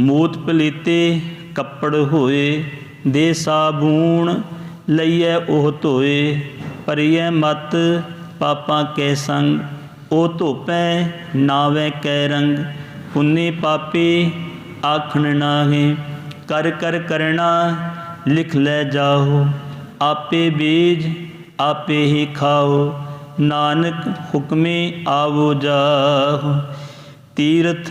ਮੂਤ ਪਲੀਤੇ ਕੱਪੜ ਹੋਏ, ਦੇ ਸਾਬੂਣ ਲਈਐ ਉਹ ਧੋਏ ਪਰਿਐ ਮਤ ਪਾਪਾਂ ਕੈ ਸੰਗ, ਉਹ ਧੋਪੈ ਨਾਵੇਂ ਕੈ ਰੰਗ, ਪੁੰਨੇ ਪਾਪੇ ਆਖਣ ਨਾਹੀ, ਕਰ ਕਰ ਕਰਣਾ ਲਿਖ ਲੈ ਜਾਓ ਆਪੇ ਬੀਜ ਆਪੇ ਹੀ ਖਾਓ, ਨਾਨਕ ਹੁਕਮੇ ਆਵੋ ਜਾਹੋ, ਤੀਰਥ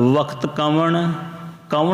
ਵਕਤ ਕਵਣ ਕਵਣ